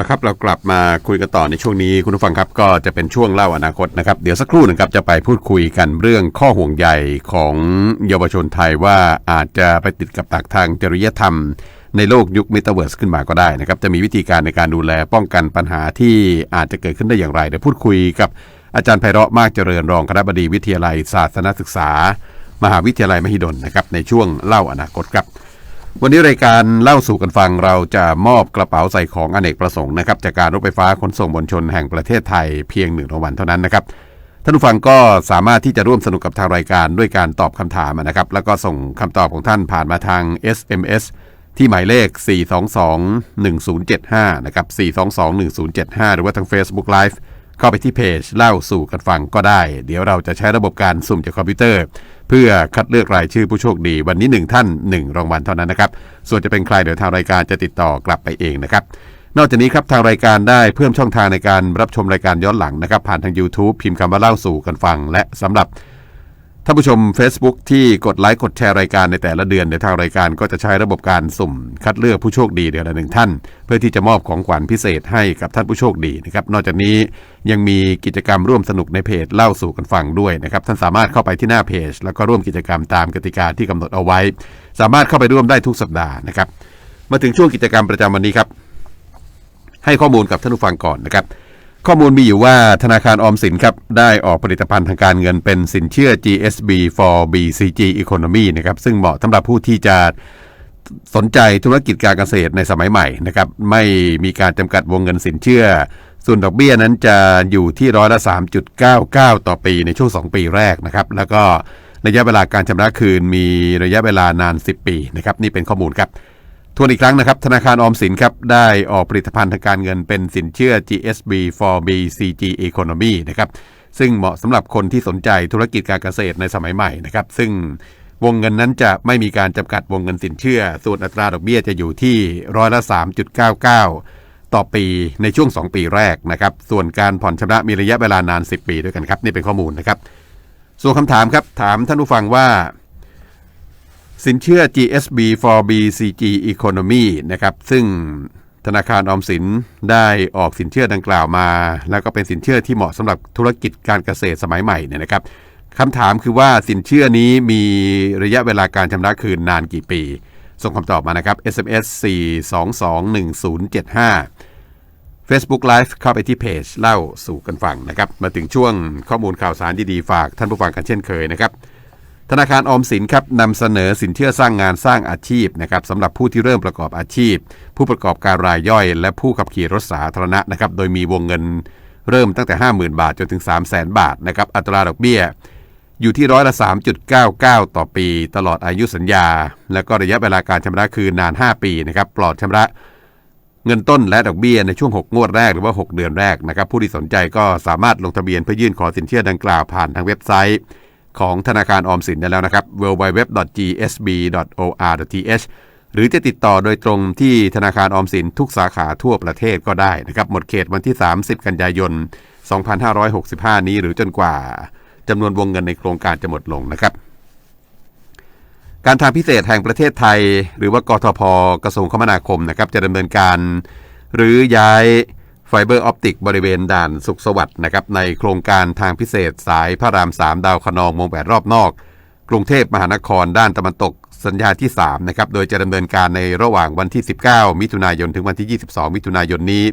นะครับเรากลับมาคุยกันต่อในช่วงนี้คุณผู้ฟังครับก็จะเป็นช่วงเล่าอนาคตนะครับเดี๋ยวสักครู่หนึ่งครับจะไปพูดคุยกันเรื่องข้อห่วงใยของเยาวชนไทยว่าอาจจะไปติดกับดักทางจริยธรรม ในโลกยุคเมตาเวิร์สขึ้นมาก็ได้นะครับจะมีวิธีการในการดูแลป้องกันปัญหาที่อาจจะเกิดขึ้นได้อย่างไรเดี๋ยวพูดคุยกับอาจารย์ไพเราะมากเจริญรองคณะบดีวิทยาลัยศาสนศึกษา มหาวิทยาลัยมหิดลนะครับในช่วงเล่าอนาคตครับ วันนี้รายการเล่าสู่กันฟังเราจะมอบกระเป๋าใส่ของอเนกประสงค์นะครับจากการรถไฟฟ้าขนส่งมวลชนแห่งประเทศไทยเพียงหนึ่งรางวัลเท่านั้นนะครับท่านผู้ฟังก็สามารถที่จะร่วมสนุกกับทางรายการด้วยการตอบคำถามนะครับ แล้วก็ส่งคำตอบของท่านผ่านมาทาง SMS ที่หมายเลข 422-1075 นะครับ 422-1075 หรือว่าทาง Facebook Live เข้าไปที่เพจเล่าสู่กันฟังก็ได้ เดี๋ยวเราจะใช้ระบบการสุ่มจากคอมพิวเตอร์ เพื่อคัดเลือกรายชื่อผู้โชคดี วันนี้ 1 ท่าน 1 รางวัลเท่านั้นนะครับ ส่วนจะเป็นใครเดี๋ยวทางรายการจะติดต่อกลับไปเองนะครับ นอกจากนี้ครับทางรายการได้เพิ่มช่องทางในการรับชมรายการย้อนหลังนะครับ ผ่านทาง YouTube พิมพ์คำว่าเล่าสู่กันฟัง และสำหรับ ท่านผู้ชม Facebook ที่กดไลค์กดแชร์รายการในแต่ละเดือนเดี๋ยวทางรายการก็จะใช้ระบบการสุ่ม คัดเลือกผู้โชคดีเดือนละหนึ่งท่าน เพื่อที่จะมอบของขวัญพิเศษให้กับท่านผู้โชคดีนะครับนอกจากนี้ยังมีกิจกรรมร่วมสนุกในเพจเล่าสู่กันฟังด้วยนะครับท่านสามารถเข้าไปที่หน้าเพจ แล้วก็ร่วมกิจกรรมตามกติกาที่กำหนดเอาไว้ สามารถเข้าไปร่วมได้ทุกสัปดาห์นะครับมาถึงช่วงกิจกรรมประจำวันนี้ครับให้ข้อมูลกับท่านผู้ฟังก่อนนะครับ ข้อมูลมีอยู่ว่าธนาคารออมสินครับได้ออกผลิตภัณฑ์ทางการเงินเป็นสินเชื่อ GSB for BCG Economy นะครับซึ่งเหมาะสำหรับผู้ที่จะสนใจธุรกิจการเกษตรในสมัยใหม่นะครับไม่มีการจำกัดวงเงินสินเชื่อ ส่วนดอกเบี้ยนั้นจะอยู่ที่ร้อยละ 3.99 ต่อปีในช่วง 2 ปีแรกนะครับแล้วก็ระยะเวลาการชำระคืนมีระยะเวลานาน 10 ปีนะครับนี่เป็นข้อมูลครับ ทวนอีกครั้งนะครับ ธนาคารออมสินครับได้ออกผลิตภัณฑ์ทางการเงินเป็นสินเชื่อ GSB for BCG Economy นะครับซึ่งเหมาะสำหรับคนที่สนใจธุรกิจการเกษตรในสมัยใหม่นะครับซึ่งวงเงินนั้นจะไม่มีการจำกัดวงเงินสินเชื่อ ส่วนอัตราดอกเบี้ยจะอยู่ที่ร้อยละ 3.99 ต่อปีในช่วง 2 ปีแรกนะครับ ส่วนการผ่อนชำระมีระยะเวลานาน 10 ปีด้วยกันครับ นี่เป็นข้อมูลนะครับ ส่วนคำถามครับ ถามท่านผู้ฟังว่า สินเชื่อ GSB for BCG Economy นะครับซึ่งธนาคารออมสินได้ออกสินเชื่อดังกล่าวมา แล้วก็เป็นสินเชื่อที่เหมาะสำหรับธุรกิจการเกษตรสมัยใหม่เนี่ยนะครับคำถามคือว่าสินเชื่อนี้มีระยะเวลาการชำระคืนนานกี่ปี ส่งคำตอบมานะครับ SMS 4221075 Facebook Live เข้าไปที่เพจเล่าสู่กันฟังนะครับ มาถึงช่วงข้อมูลข่าวสารดีๆ ฝากท่านผู้ฟังกันเช่นเคยนะครับ ธนาคารออมสินครับนำเสนอสินเชื่อสร้างงานสร้างอาชีพนะครับสำหรับผู้ที่เริ่มประกอบอาชีพ ผู้ประกอบการรายย่อย และผู้ขับขี่รถสาธารณะนะครับโดยมีวงเงินเริ่มตั้งแต่ 50,000 บาทจนถึง 3 0 0 0 0 0บาทนะครับอัตราดอกเบี้ย อยู่ที่ร้อยละ 3.99 ต่อปี ตลอดอายุสัญญา แล้วก็ระยะเวลาการชำระคืนนาน 5 ปีนะครับปลอดชำระเงินต้นและดอกเบี้ยในช่วง 6 งวดแรกหรือว่า 6 เดือนแรกนะครับผู้ที่สนใจก็สามารถลงทะเบียนเพื่อยื่นขอสินเชื่อดังกล่าวผ่านทางเว็บไซต์ ของธนาคารออมสินได้แล้วนะครับ www.gsb.or.th หรือจะติดต่อโดยตรงที่ธนาคารออมสินทุกสาขาทั่วประเทศก็ได้นะครับ หมดเขตวันที่ 30 กันยายน 2565 นี้หรือจนกว่าจำนวนวงเงินในโครงการจะหมดลงนะครับ การทางพิเศษแห่งประเทศไทย หรือว่ากทพกระทรวงคมนาคมนะครับจะดำเนินการหรือย้าย ไฟเบอร์ออปติกบริเวณด่านสุขสวัสดิ์นะครับในโครงการทางพิเศษสายพระราม 3 ดาวคะนองวงแหวนรอบนอก กรุงเทพมหานครด้านตะวันตกสัญญาที่3นะครับโดยจะดำเนินการในระหว่างวันที่ 19 มิถุนายนถึงวันที่ 22 มิถุนายนนี้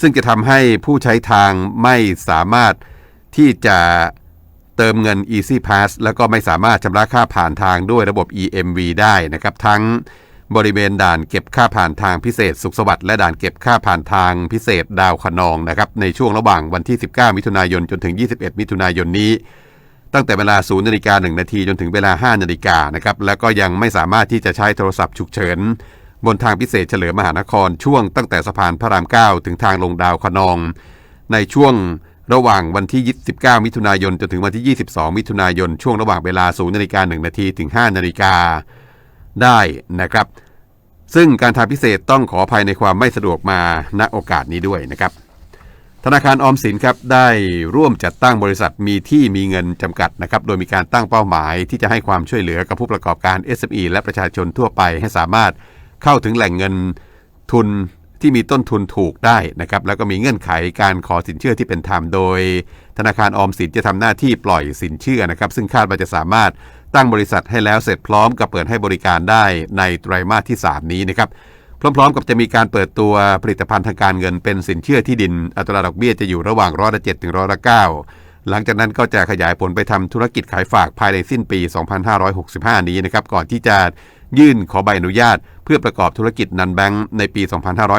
ซึ่งจะทำให้ผู้ใช้ทางไม่สามารถที่จะเติมเงิน Easy Pass แล้วก็ไม่สามารถชำระค่าผ่านทางด้วยระบบ EMV ได้นะครับทั้ง บริเวณด่านเก็บค่าผ่านทางพิเศษสุขสวัสดิ์และด่านเก็บค่าผ่านทางพิเศษดาวคะนองนะครับในช่วงระหว่างวันที่ 19 มิถุนายนจนถึง 21 มิถุนายนนี้ ตั้งแต่เวลา 0นาฬิกา1นาทีจนถึงเวลา 5นาฬิกานะครับแล้วก็ยังไม่สามารถที่จะใช้โทรศัพท์ฉุกเฉิน บนทางพิเศษเฉลิมมหานครช่วงตั้งแต่สะพานพระราม 9 ถึงทางลงดาวคะนอง ในช่วงระหว่างวันที่ 29 มิถุนายนจนถึงวันที่ 22 มิถุนายนช่วงระหว่างเวลา 0นาฬิกา1นาทีถึง 5นาฬิกา ได้นะครับ ซึ่งการทางพิเศษต้องขออภัยในความไม่สะดวกมาณโอกาสนี้ด้วยนะครับธนาคารออมสินครับได้ร่วมจัดตั้งบริษัทมีที่มีเงินจำกัดนะครับโดยมีการตั้งเป้าหมายที่จะให้ความช่วยเหลือกับผู้ประกอบการ SME และประชาชนทั่วไปให้สามารถเข้าถึงแหล่งเงินทุนที่มีต้นทุนถูกได้นะครับแล้วก็มีเงื่อนไขการขอสินเชื่อที่เป็นธรรมโดย ธนาคารออมสินจะทำหน้าที่ปล่อยสินเชื่อนะครับซึ่งคาดว่าจะสามารถ ตั้งบริษัทให้แล้วเสร็จพร้อมกับเปิดให้บริการได้ในไตรมาสที่ 3 นี้นะครับพร้อมๆ กับจะมีการเปิดตัวผลิตภัณฑ์ทางการเงินเป็นสินเชื่อที่ดิน อัตราดอกเบี้ยจะอยู่ระหว่างร้อยละเจ็ดถึงร้อยละเก้าหลังจากนั้นก็จะขยายผลไปทำธุรกิจขายฝากภายในสิ้นปี 2565 นี้นะครับก่อนที่จะยื่นขอใบอนุญาต เพื่อประกอบธุรกิจนันแบงค์ในปี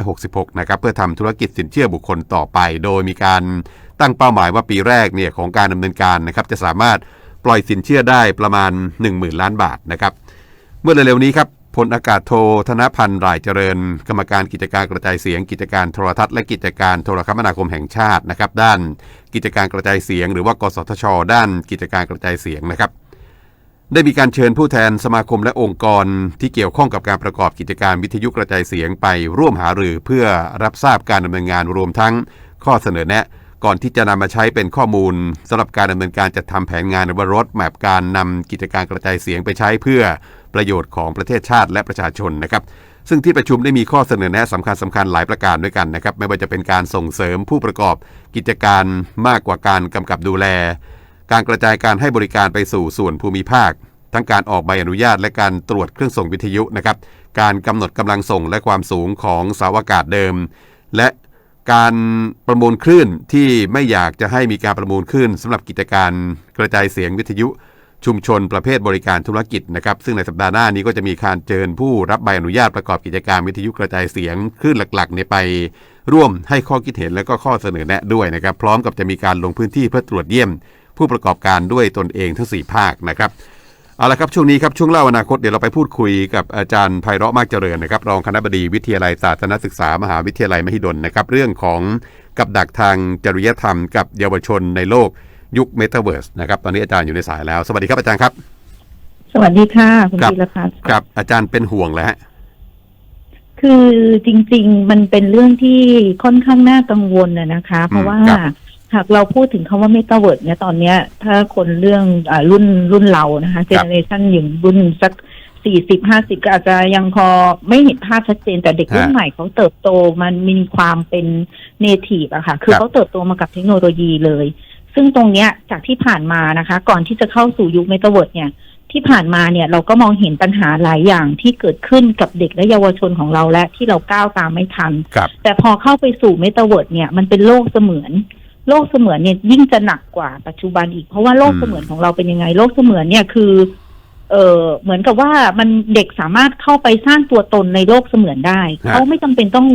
2566 นะครับเพื่อทำธุรกิจสินเชื่อบุคคลต่อไป โดยมีการตั้งเป้าหมายว่าปีแรกเนี่ยของการดำเนินการนะครับจะสามารถ ปล่อยสินเชื่อได้ประมาณ 10,000 ล้านบาทนะครับ เมื่อเร็วๆนี้ครับพลอากาศโทธนพันธ์รายเจริญ กรรมการกิจการกระจายเสียง กิจการโทรทัศน์และกิจการโทรคมนาคมแห่งชาตินะครับ ด้านกิจการกระจายเสียง หรือว่ากสทช ด้านกิจการกระจายเสียงนะครับ ได้มีการเชิญผู้แทนสมาคมและองค์กรที่เกี่ยวข้องกับการประกอบกิจการวิทยุกระจายเสียงไปร่วมหารือเพื่อรับทราบการดำเนินงานรวมทั้งข้อเสนอแนะ ก่อนที่จะนำมาใช้เป็นข้อมูลสำหรับการดำเนินการจัดทำแผนงานหรือว่ารถแมพการนำกิจการกระจายเสียงไปใช้เพื่อประโยชน์ของประเทศชาติและประชาชนนะครับซึ่งที่ประชุมได้มีข้อเสนอแนะสำคัญสำคัญหลายประการด้วยกันนะครับ ไม่ว่าจะเป็นการส่งเสริมผู้ประกอบกิจการมากกว่าการกำกับดูแล การกระจายการให้บริการไปสู่ส่วนภูมิภาค ทั้งการออกใบอนุญาตและการตรวจเครื่องส่งวิทยุนะครับ การกำหนดกำลังส่งและความสูงของเสาอากาศเดิม และ การประมูลคลื่นที่ไม่อยากจะให้มีการประมูลคลื่นสำหรับกิจการกระจายเสียงวิทยุชุมชนประเภทบริการธุรกิจนะครับ ซึ่งในสัปดาห์หน้านี้ก็จะมีการเชิญผู้รับใบอนุญาตประกอบกิจการวิทยุกระจายเสียงคลื่นหลักๆเนี่ยไป ร่วมให้ข้อคิดเห็นและก็ข้อเสนอแนะด้วยนะครับ พร้อมกับจะมีการลงพื้นที่เพื่อตรวจเยี่ยม ผู้ประกอบการด้วยตนเองทั้ง 4 ภาคนะครับ เอาละครับช่วงนี้ครับช่วงเล่าอนาคตเดี๋ยวเราไปพูดคุยกับอาจารย์ไพเราะมากเจริญนะครับรองคณบดีวิทยาลัยศาสตร์ศึกษามหาวิทยาลัยมหิดลนะครับเรื่องของกับดักทางจริยธรรม กับเยาวชนในโลกยุคเมตาเวิร์สนะครับตอนนี้อาจารย์อยู่ในสายแล้ว สวัสดีครับอาจารย์ครับ สวัสดีค่ะคุณครับธีรพัฒน์ครับอาจารย์เป็นห่วงแล้วฮะคือจริง ๆ มันเป็นเรื่องที่ค่อนข้างน่ากังวลนะนะคะ เพราะว่าครับ หากเราพูดถึงคำว่าเมตาเวิร์ดเนี่ยตอนเนี้ย ถ้าคนเรื่องอารุ่นรุ่นเรานะคะเจเนเรชันอย่างรุ่นสักสี่สิบห้าสิบก็อาจจะยังพอไม่เห็นภาพชัดเจนแต่เด็กรุ่นฮะใหม่เขาเติบโตมันมีความเป็นเนทีฟอะค่ะ คือครับเขาเติบโตมากับเทคโนโลยีเลย ซึ่งตรงเนี้ยจากที่ผ่านมานะคะ ก่อนที่จะเข้าสู่ยุคเมตาเวิร์ดเนี่ย ที่ผ่านมาเนี่ยเราก็มองเห็นปัญหาหลายอย่างที่เกิดขึ้นกับเด็กและเยาวชนของเราและที่เราก้าวตามไม่ทันครับแต่พอเข้าไปสู่เมตาเวิร์ดเนี่ยมันเป็นโลกเสมือน โลกเสมือนเนี่ยยิ่งจะหนักกว่าปัจจุบันอีกเพราะว่าโลกอืมเสมือนของเราเป็นยังไง โลกเสมือนเนี่ยคือ เออเหมือนกับว่ามันเด็กสามารถเข้าไปสร้างตัวตนในโลกเสมือนได้ เขาไม่จำเป็นต้อง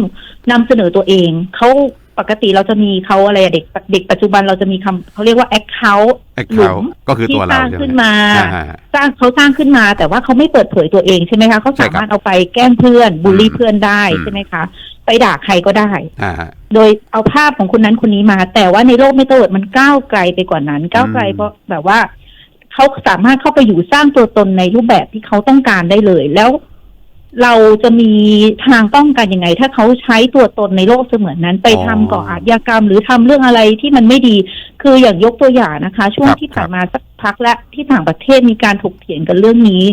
นำเสนอตัวเองเขาปกติเราจะมีเขาอะไรอะเด็กเด็กปัจจุบันเราจะมีคำเขาเรียกว่า account แอคหลุเคามก็คือที่ตัวสเราร้างใช่ไหมขึ้นมาอ่าฮะสร้างเขาสร้างขึ้นมา แต่ว่าเขาไม่เปิดเผยตัวเองใช่ไหมคะเขาใช่สาครับมารถเอาไปแกล้งเพื่อนบูลลี่อืมเพื่อนได้อืมใช่ไหมคะ ไปด่าใครก็ได้ อ่าฮะ โดยเอาภาพของคนนั้นคนนี้มา แต่ว่าในโลกไม่เติร์ดมันก้าวไกลไปกว่านั้น ก้าวไกลอืมเพราะแบบว่าเขาสามารถเข้าไปอยู่สร้างตัวตนในรูปแบบที่เขาต้องการได้เลย แล้วเราจะมีทางป้องกันยังไง ถ้าเขาใช้ตัวตนในโลกเสมือนนั้น ไปทำก่ออาชญากรรม หรือทำเรื่องอะไรที่มันไม่ดี คืออย่างยกตัวอย่างนะคะ ช่วงครับที่ผ่านมาสักพักและที่ต่างประเทศมีการถกเถียงกันเรื่องนี้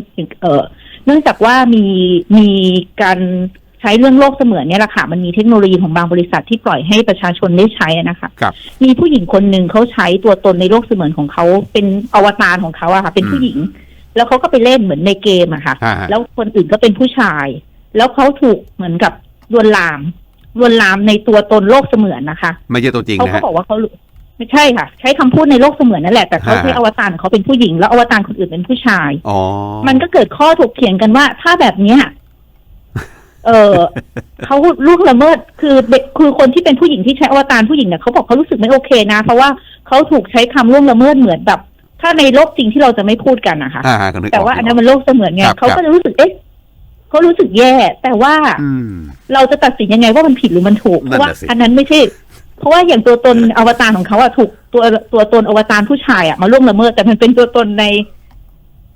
เออเนื่องจากว่ามีมีการใช้เรื่องโลกเสมือนเนี่ยแหละค่ะมันมีเทคโนโลยีของบางบริษัทที่ปล่อยให้ประชาชนได้ใช้อะนะคะครับมีผู้หญิงคนหนึ่งเขาใช้ตัวตนในโลกเสมือนของเขาเป็นอวตารของเขาอะค่ะ เป็นอืมผู้หญิง แล้วเขาก็ไปเล่นเหมือนในเกมอะค่ะอ่าฮะแล้วคนอื่นก็เป็นผู้ชาย แล้วเขาถูกเหมือนกับลวนลามลวนลามในตัวตนโลกเสมือนนะคะ ไม่ใช่ตัวจริงเขานะก็ฮะบอกว่าเขาไม่ใช่ค่ะ ใช้คำพูดในโลกเสมือนนั่นแหละแต่เขาฮะใช้อวตารของเขาเป็นผู้หญิง แล้วอวตารคนอื่นเป็นผู้ชายอ๋อมันก็เกิดข้อถกเถียงกันว่าถ้าแบบเนี้ย เออเขาลูกละเมิดคือเด็กคือคนที่เป็นผู้หญิงที่ใช้อวตารผู้หญิงเนี่ยเขาบอกเขารู้สึกไม่โอเคนะ เพราะว่าเขาถูกใช้คำล่วงละเมิดเหมือนแบบ ถ้าในโลกจริงที่เราจะไม่พูดกันนะคะอ่าฮะก็นึกแต่ออกว่าอันนึนั้กนออกมันโลกเสมือนไงครับเขาครัก็บจะรู้สึกเอ๊ะเขารู้สึกแย่ แต่ว่าอืมเราจะตัดสินยังไงว่ามันผิดหรือมันถูกเพนั่นราะว่าน่ะสิอันนั้นไม่ใช่ เพราะว่าอย่างตัวตนอวตารของเขาอะถูกตัวตัวตนอวตารผู้ชายอะมาล่วงละเมิดแต่มันเป็นตัวตนใน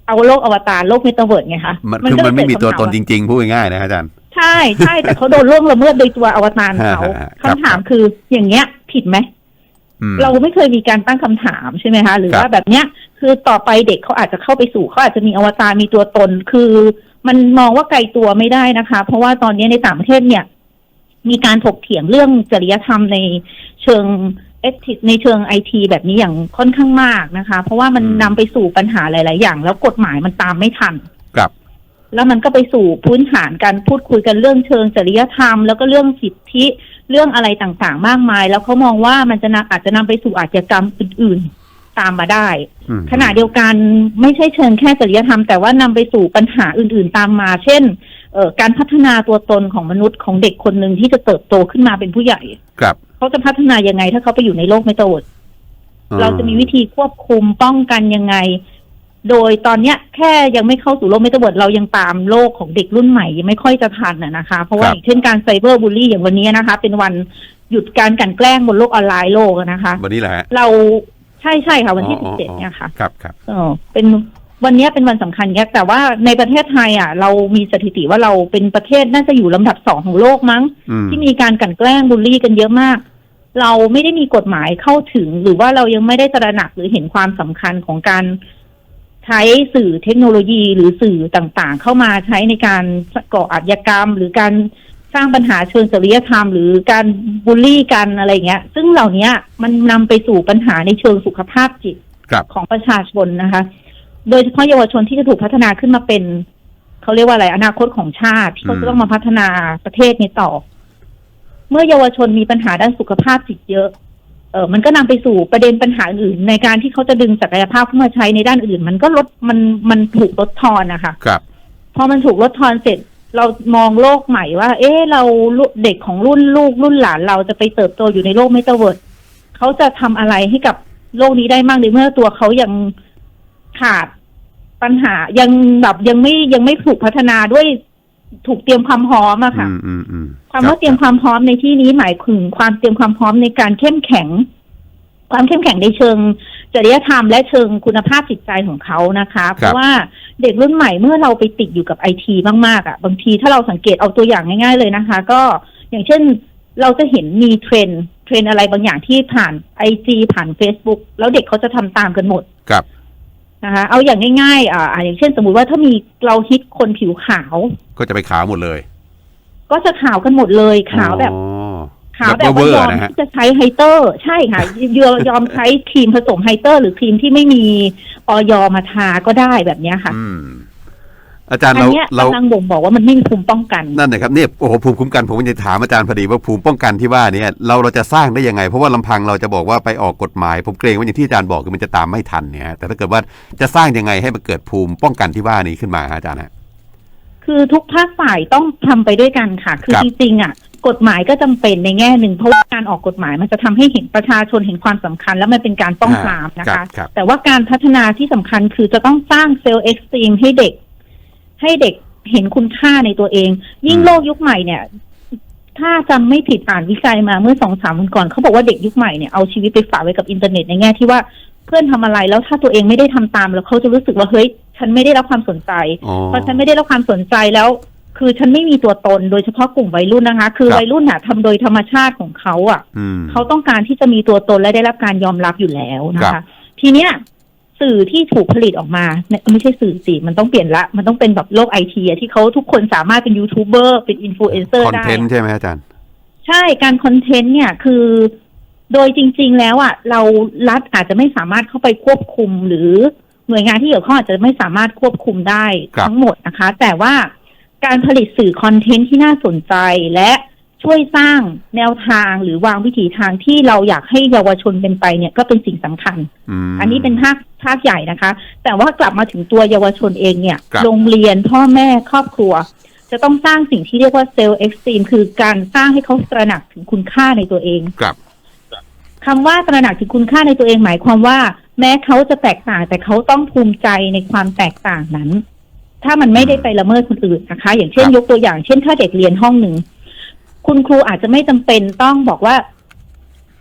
เอาโลกอวตารโลกเมตาเวิร์ดไงคะมันคือก็มันไม่มีเกิดตัวคำถาตนว่าจริงๆ พูดง่ายๆนะอาจารย์ ใช่ใช่แต่เขาโดนล่วงละเมิดโดยตัวอวตารเขาฮะฮะครับคำถามคืออย่างเงี้ยผิดไหมอืมเราไม่เคยมีการตั้งคำถามใช่ไหมคะ หรือครับว่าแบบเนี้ยคือต่อไปเด็กเขาอาจจะเข้าไปสู่เขาอาจจะมีอวตารมีตัวตน คือมันมองว่าไกลตัวไม่ได้นะคะ เพราะว่าตอนนี้ในต่างประเทศเนี่ย มีการถกเถียงเรื่องจริยธรรมในเชิงเอทิในเชิงไอทีแบบนี้อย่างค่อนข้างมากนะคะ เพราะว่ามันอืมนำไปสู่ปัญหาหลาย ๆ อย่าง แล้วกฎหมายมันตามไม่ทันครับ แล้วมันก็ไปสู่พื้นฐานการพูดคุยกันเรื่องเชิงจริยธรรม แล้วก็เรื่องสิทธิเรื่องอะไรต่างๆ มากมาย แล้วเขามองว่ามันจะนำอาจจะนำไปสู่อาชญากรรมอื่นๆ ตามมาได้อืมขณะเดียวกันไม่ใช่เชิงแค่จริยธรรม แต่ว่านำไปสู่ปัญหาอื่นๆ ตามมา เช่นเอ่อการพัฒนาตัวตนของมนุษย์ของเด็กคนหนึ่งที่จะเติบโตขึ้นมาเป็นผู้ใหญ่ ครับเขาจะพัฒนายังไงถ้าเขาไปอยู่ในโลกไม่โตดเราจะมีวิธีควบคุมป้องกันยังไง โดยตอนเนี้ยแค่ยังไม่เข้าสู่โลกเมตาเวิร์ดเรายังตามโลกของเด็กรุ่นใหม่ยังไม่ค่อยจะทันนะนะคะ เพราะว่าครับอย่างเช่นการไซเบอร์บูลลี่อย่างวันนี้นะคะ เป็นวันหยุดการกลันแกล้งบนโลกออนไลน์โลกอะนะคะ วันนี้แหละฮะเราใช่ใช่ค่ะ วันที่อ๋สิอบเจ็ดอ๋อเนี่ยค่ะครับครับเออเป็นวันเนี้ยเป็นวันสำคัญแยแต่ว่าในประเทศไทยอะ เรามีสถิติว่าเราเป็นประเทศน่าจะอยู่ลำดับสองของโลกมั้งอืมที่มีการกลั่นแกล้งบูลลี่กันเยอะมาก เราไม่ได้มีกฎหมายเข้าถึง หรือว่าเรายังไม่ได้ตระหนักหรือเห็นความสำคัญของการ ใช้สื่อเทคโนโลยีหรือสื่อต่างๆ เข้ามาใช้ในการก่ออาชญากรรม หรือการสร้างปัญหาเชิงจริยธรรม หรือการบูลลี่กันอะไรเงี้ย ซึ่งเหล่านี้มันนำไปสู่ปัญหาในเชิงสุขภาพจิตครับของประชาชนนะคะ โดยเฉพาะเยาวชนที่จะถูกพัฒนาขึ้นมาเป็นเขาเรียกว่าอะไรอนาคตของชาติ ที่เขาจะต้องมาพัฒนาประเทศนี้ต่อ เมื่อเยาวชนมีปัญหาด้านสุขภาพจิตเยอะ เออมันก็นำไปสู่ประเด็นปัญหาอื่น ในการที่เขาจะดึงศักยภาพเข้ามาใช้ในด้านอื่น มันก็ลดมันมันถูกลดทอนนะคะครับพอมันถูกลดทอนเสร็จเรามองโลกใหม่ว่า เอ๊ะเราลุเด็กของรุ่นลูกรุ่นหลานเราจะไปเติบโตอยู่ในโลกเมตาเวิร์ดเขาจะทำอะไรให้กับโลกนี้ได้มากในเมื่อตัวเขายังขาดปัญหายังแบบยังไม่ยังไม่ถูกพัฒนาด้วย ถูกเตรียมความพร้อมอะค่ะอืมอืมอืมความว่าเตรียมความพร้อมในที่นี้หมายถึงความเตรียมความพร้อมในการเข้มแข็ง ความเข้มแข็งในเชิงจริยธรรมและเชิงคุณภาพจิตใจของเขานะคะ เพราะว่าเด็กรุ่นใหม่เมื่อเราไปติดอยู่กับไอทีมากๆอะ่ะ บางทีถ้าเราสังเกตเอาตัวอย่างง่าย ๆ เลยนะคะ ก็อย่างเช่นเราจะเห็นมีเทรนด์เทรนด์อะไรบางอย่างที่ผ่านไอจีผ่าน Facebook แล้วเด็กเขาจะทำตามกันหมดครับ นะคะเอาอย่างง่ายๆอ่าอ่าอย่างเช่น สมมุติว่าถ้ามีเราฮิตคนผิวขาว ก็จะไปขาวหมดเลย ก็จะขาวกันหมดเลยขาวแบบอ๋อขาวแบบเวว่าอร์ยอมๆนะฮะที่จะใช้ไฮเตอร์ ใช่ค่ะยอมยอมใช้ครีมผสมไฮเตอร์ หรือครีมที่ไม่มีออยมาทาก็ได้แบบเนี้ยค่ะ อืมอาจารย์อันเราเนี้ยเรากำลังบ่งบอกว่ามันไม่มีภูมิป้องกัน นั่นนะครับเนี่ยโอ้โหภูมิคุ้มกันผมจะถามอาจารย์พอดีว่าภูมิป้องกันที่ว่าเนี่ยเราเราจะสร้างได้ยังไง เพราะว่าลำพังเราจะบอกว่าไปออกกฎหมาย ผมเกรงว่าอย่างที่อาจารย์บอกคือมันจะตามไม่ทันเนี่ยฮะแต่ถ้าเกิดว่าจะสร้างยังไงให้มันเกิดภูมิป้องกันที่ว่านี้ขึ้นมาฮะอาจารย์ฮะ คือทุกภาคฝ่ายต้องทำไปด้วยกันค่ะ คือครับ จริงๆอะ กฎหมายก็จำเป็นในแง่หนึ่งเพราะว่าการออกกฎหมายมันจะทำให้เห็นประชาชนเห็นความสำคัญ แล้วมันเป็นการป้องปรามนะครัคะบครับ แต่ว่าการพัฒนาที่สำคัญคือจะต้องสร้างเซลล์เอ็กซ์ตรีมให้เด็ก ให้เด็กเห็นคุณค่าในตัวเอง ยิ่งอืมโลกยุคใหม่เนี่ย ถ้าจำไม่ผิดอ่านวิจัยมาเมื่อสองสามวันก่อนเขาบอกว่าเด็กยุคใหม่เนี่ยเอาชีวิตไปฝากไว้กับอินเทอร์เน็ตในแง่ที่ว่าเพื่อนทำอะไรแล้วถ้าตัวเองไม่ได้ทำตามแล้วเขาจะรู้สึกว่าเฮ้ยฉันไม่ได้รับความสนใจอ๋อพอฉันไม่ได้รับความสนใจแล้ว คือฉันไม่มีตัวตนโดยเฉพาะกลุ่มวัยรุ่นนะคะ คือครับวัยรุ่นน่ะทำโดยธรรมชาติของเขาอะอืมเขาต้องการที่จะมีตัวตนและได้รับการยอมรับอยู่แล้วนะครัคะบทีเนี้ย สื่อที่ถูกผลิตออกมาเนี่ยไม่ใช่สื่อสิมันต้องเปลี่ยนละ มันต้องเป็นแบบโลกไอทีอะที่เขาทุกคนสามารถเป็นยูทูบเบอร์เป็นอินฟลูเอนเซอร์คอนได้เทนต์ใช่ไหมอาจารย์ ใช่การคอนเทนต์เนี่ยคือ โดยจริง ๆ แล้วอะเรารัฐอาจจะไม่สามารถเข้าไปควบคุมหรือหน่วยงานที่เกี่ยวข้องอาจจะไม่สามารถควบคุมได้ครับทั้งหมดนะคะ แต่ว่าการผลิตสื่อคอนเทนต์ที่น่าสนใจและ ช่วยสร้างแนวทางหรือวางวิถีทางที่เราอยากให้เยาวชนเป็นไปเนี่ยก็เป็นสิ่งสำคัญมอันนี้เป็นภาคภาคใหญ่นะคะ แต่ว่ากลับมาถึงตัวเยาวชนเองเนี่ยครับโรงเรียนพ่อแม่ครอบครัว จะต้องสร้างสิ่งที่เรียกว่าเซลล์เอ็กซ์ตรีมคือการสร้างให้เขาตระหนักถึงคุณค่าในตัวเองครับคำว่าตระหนักถึงคุณค่าในตัวเองหมายความว่า แม้เขาจะแตกต่างแต่เขาต้องภูมิใจในความแตกต่างนั้น ถ้ามันไม่ได้ไปละเมิดคนอื่นนะคะ อย่างเช่นครับยกตัวอย่างเช่นถ้าเด็กเรียนห้องหนึ่ง คุณครูอาจจะไม่จำเป็นต้องบอกว่า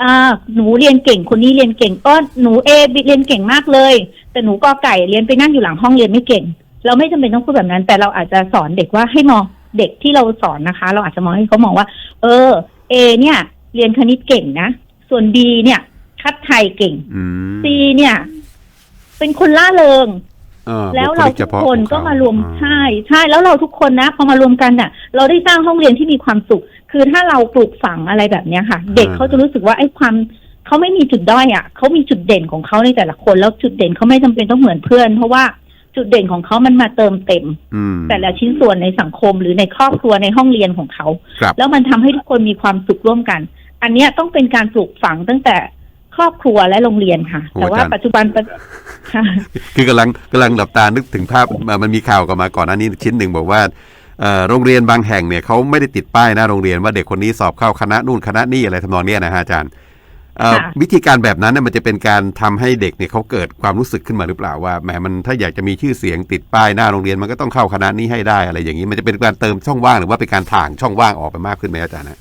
อ่าหนูเรียนเก่งคนนี้เรียนเก่งก็หนูเอเรียนเก่งมากเลย แต่หนูกอไก่เรียนไปนั่งอยู่หลังห้องเรียนไม่เก่ง เราไม่จำเป็นต้องพูดแบบนั้น แต่เราอาจจะสอนเด็กว่าให้มองเด็กที่เราสอนนะคะ เราอาจจะมองให้เขามองว่า เออเอเนี่ย เรียนคณิตเก่งนะส่วนบีเนี่ยคัดไทยเก่งอืมซีเนี่ย เป็นคนล่าเริงออแล้วบุเราลิฉทุกพะคนของเขก็มารวมอ่ใช่ใช่แล้วเราทุกคนนะพอมารวมกันน่ะ เราได้สร้างห้องเรียนที่มีความสุข คือถ้าเราปลูกฝังอะไรแบบเนี้ยค่ะ เด็กเขาจะรู้สึกว่าไอ้ความเขาไม่มีจุดด้อยอะเขามีจุดเด่นของเขาในแต่ละคน แล้วจุดเด่นเขาไม่จำเป็นต้องเหมือนเพื่อน เพราะว่าจุดเด่นของเขามันมาเติมเต็มอืมแต่ละชิ้นส่วนในสังคมหรือในครอบครัวในห้องเรียนของเขาครับแล้วมันทำให้ทุกคนมีความสุขร่วมกัน อันเนี้ยต้องเป็นการปลูกฝังตั้งแต่ครอบครัวและโรงเรียนค่ะโอ้แต่ว่าอาจารย์ปัจจุบันปะค่ะคือกำลังกำลังหลับตานึกถึงภาพเอ่อมันมีข่าวกันมาก่อนหน้านี้ชิ้นหนึ่งบอกว่าเอ่อ โรงเรียนบางแห่งเนี่ยเขาไม่ได้ติดป้ายหน้าโรงเรียนว่าเด็กคนนี้สอบเข้าคณะนู่นคณะนี่อะไรทำนองเนี้ยนะฮะอาจารย์เอ่อค่ะวิธีการแบบนั้นเนี่ยมันจะเป็นการทำให้เด็กเนี่ยเขาเกิดความรู้สึกขึ้นมาหรือเปล่าว่าแหมมันถ้าอยากจะมีชื่อเสียงติดป้ายหน้าโรงเรียนมันก็ต้องเข้าคณะนี้ให้ได้อะไรอย่างนี้มันจะเป็นการเติมช่องว่างหรือว่าเป็นการถ่างช่องว่างออกไปมากขึ้นไหมอาจารย์นะ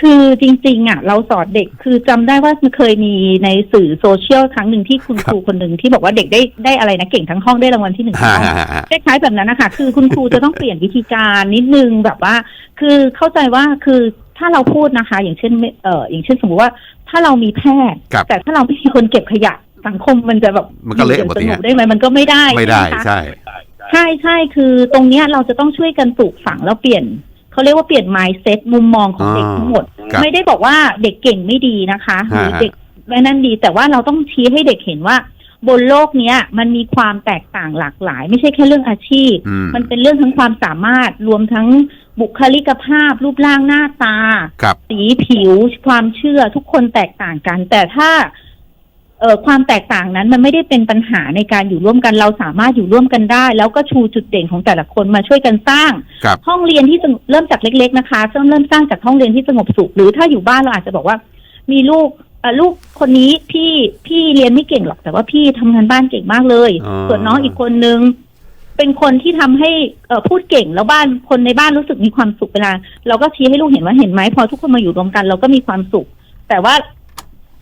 คือจริงๆอะเราสอนเด็กคือจำได้ว่าเคยมีในสื่อโซเชียลครั้งหนึ่งที่คุณครูคนหนึ่งที่บอกว่าเด็กได้ได้อะไรนะเก่งทั้งห้องได้รางวัลที่หนึ่งทั้ฮ่างห้องฮ่าฮ่าคล้ายๆแบบนั้นนะคะคือคุณครูจะต้องเปลี่ยนวิธีการนิดนึงแบบว่า คือเข้าใจว่าคือถ้าเราพูดนะคะ อย่างเช่นเอ่ออย่างเช่นสมมติว่าถ้าเรามีแพทย์ครับแต่ถ้าเราไม่มีคนเก็บขยะสังคมมันจะแบบมันก็เละหมดสสิงฮะบได้ไหมมันก็ไม่ได้ไม่ได้ใช่หคะใช่ใช่ใช่คือตรงเนี้ยเราจะต้องช่วยกันปลูกฝังแล้วเปลี่ยน เขาเรียกว่าเปลี่ยน mindset มุมมองของเด็กทั้งหมด ครับไม่ได้บอกว่าเด็กเก่งไม่ดีนะคะหรือฮะ เด็กไม่นั่นดี แต่ว่าเราต้องชี้ให้เด็กเห็นว่า บนโลกเนี้ย มันมีความแตกต่างหลากหลาย ไม่ใช่แค่เรื่องอาชีพ อืมมันเป็นเรื่องทั้งความสามารถรวมทั้งบุคลิกภาพ รูปร่างหน้าตา ครับ สีผิวความเชื่อทุกคนแตกต่างกัน แต่ถ้าเอ่อความแตกต่างนั้นมันไม่ได้เป็นปัญหาในการอยู่ร่วมกันเราสามารถอยู่ร่วมกันได้ แล้วก็ชูจุดเด่นของแต่ละคนมาช่วยกันสร้าง ครับ ห้องเรียนที่สงบเริ่มจากเล็ก ๆ นะคะเริ่มเริ่มสร้างจากห้องเรียนที่สงบสุขหรือถ้าอยู่บ้านเราอาจจะบอกว่า มีลูกเอ่อลูกคนนี้พี่พี่เรียนไม่เก่งหรอกแต่ว่าพี่ทำงานบ้านเก่งมากเลย อ๋อ ส่วนน้องอีกคนนึง เป็นคนที่ทำให้เอ่อพูดเก่งแล้วบ้านคนในบ้านรู้สึกมีความสุขเวลา เราก็ชี้ให้ลูกเห็นว่าเห็นไหมพอทุกคนมาอยู่รวมกัน เราก็มีความสุข แต่ว่า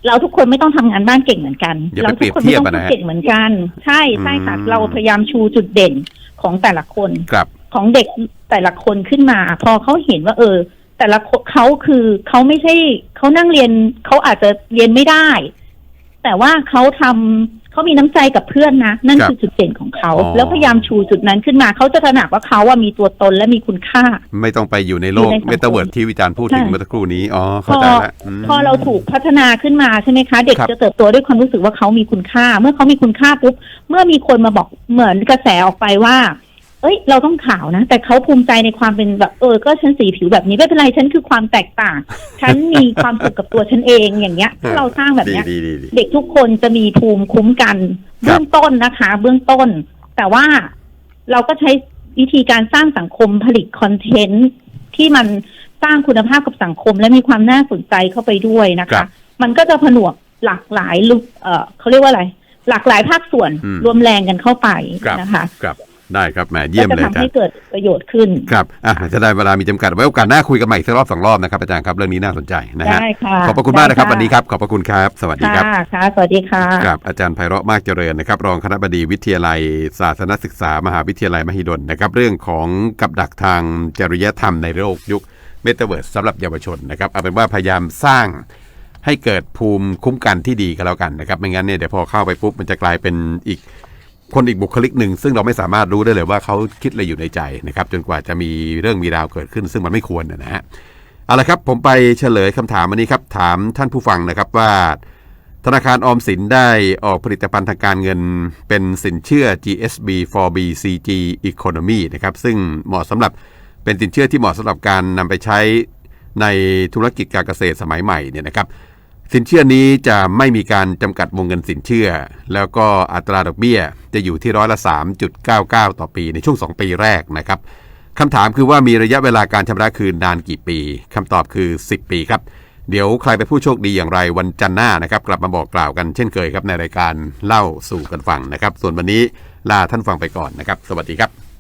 เราทุกคนไม่ต้องทำงานบ้านเก่งเหมือนกันอย่าไปเราทุกคนไม่ต้องเปรียบเทียบอะพูนะดฮะเก่งเหมือนกัน ใช่ใช่ค่ะอืมเราพยายามชูจุดเด่นของแต่ละคนครับของเด็กแต่ละคนขึ้นมา พอเขาเห็นว่า เออ แต่ละคนเขาคือเขาไม่ใช่เขานั่งเรียนเขาอาจจะเรียนไม่ได้ แต่ว่าเขาทำ เขามีน้ำใจกับเพื่อนนะ นั่นครับคือจุดเด่นของเขาอ๋อแล้วพยายามชูจุดนั้นขึ้นมาเขาจะตระหนักว่าเขาว่ามีตัวตนและมีคุณค่า ไม่ต้องไปอยู่ในโลกอยู่ในสังคมเมตาเวิร์ดที่วิจารณ์พูดถึงใช่เมื่อสักครู่นี้อ๋อพเข้าอใจละมพอเราถูกพัฒนาขึ้นมาใช่ไหมคะ เด็กครับจะเติบโตด้วยความรู้สึกว่าเขามีคุณค่า เมื่อเขามีคุณค่าปุ๊บเมื่อมีคนมาบอกเหมือนกระแสออกไปว่า เอ้ย เราต้องขาวนะ แต่เขาภูมิใจในความเป็นแบบเออ ก็ฉันสีผิวแบบนี้ไม่เป็นไรฉันคือความแตกต่าง ฉันมีความสุขกับตัวฉันเองอย่างเงี้ยถ้าเราสร้างแบบเนี้ยดีดีดีเด็กทุกคนจะมีภูมิคุ้มกันครับเบื้องต้นนะคะ เบื้องต้น แต่ว่าเราก็ใช้วิธีการสร้างสังคมผลิตคอนเทนต์ที่มันสร้างคุณภาพกับสังคมและมีความน่าสนใจเข้าไปด้วยนะครัคะบมันก็จะผนวกหลากหลายลุกเอ่อเขาเรียกว่าอะไร หลากหลายภาคส่วนอืมรวมแรงกันเข้าไปครับนะคะครับ ได้ครับแหมเยี่ยมก็เลยจะอาทำจารให้ย์เกิดประโยชน์ขึ้นครับอะจะได้เวลามีจำกัดไว้โอกาสหน้าคุยกันใหม่อีกสักรอบสองรอบนะครับอาจารย์ครับเรื่องนี้น่าสนใจนะฮะได้ค่ะขอบพระคุณมากนะครับได้วันนี้ครับขอบพระคุณครับ สวัสดีค่ะครับค่ะสวัสดีค่ะครับอาจารย์ไพเราะมากเจริญนะครับ รองคณบดีวิทยาลัย ศาสนศึกษามหาวิทยาลัยมหิดลนะครับ เรื่องของกับดักทางจริยธรรมในโลกยุคเมตาเวิร์สสำหรับเยาวชนนะครับเอาเป็นว่าพยายามสร้างให้เกิดภูมิคุ้มกันที่ดีก็แล้วกันนะครับ ไม่งั้นเนี่ยเดี๋ยวพอเข้าไปปุ๊บมันจะกลายเป็นอีก คนอีกบุคลิกหนึ่งซึ่งเราไม่สามารถรู้ได้เลยว่าเขาคิดอะไรอยู่ในใจนะครับ จนกว่าจะมีเรื่องมีราวเกิดขึ้น ซึ่งมันไม่ควรนะฮะเอาละครับผมไปเฉลยคำถามอันนี้ครับ ถามท่านผู้ฟังนะครับว่า ธนาคารออมสินได้ออกผลิตภัณฑ์ทางการเงิน เป็นสินเชื่อ GSB 4 BCG Economy นะครับซึ่งเหมาะสำหรับเป็นสินเชื่อที่เหมาะสำหรับการนำไปใช้ในธุรกิจการเกษตรสมัยใหม่เนี่ยนะครับ สินเชื่อนี้จะไม่มีการจำกัดวงเงินสินเชื่อ แล้วก็อัตราดอกเบี้ยจะอยู่ที่ร้อยละ 3.99 ต่อปีในช่วง 2 ปีแรกนะครับคำถามคือว่ามีระยะเวลาการชำระคืนนานกี่ปีคำตอบคือ 10 ปีครับ เดี๋ยวใครเป็นผู้โชคดีอย่างไรวันจันทร์หน้านะครับ กลับมาบอกกล่าวกันเช่นเคยครับในรายการเล่าสู่กันฟังนะครับ ส่วนวันนี้ลาท่านฟังไปก่อนนะครับ สวัสดีครับ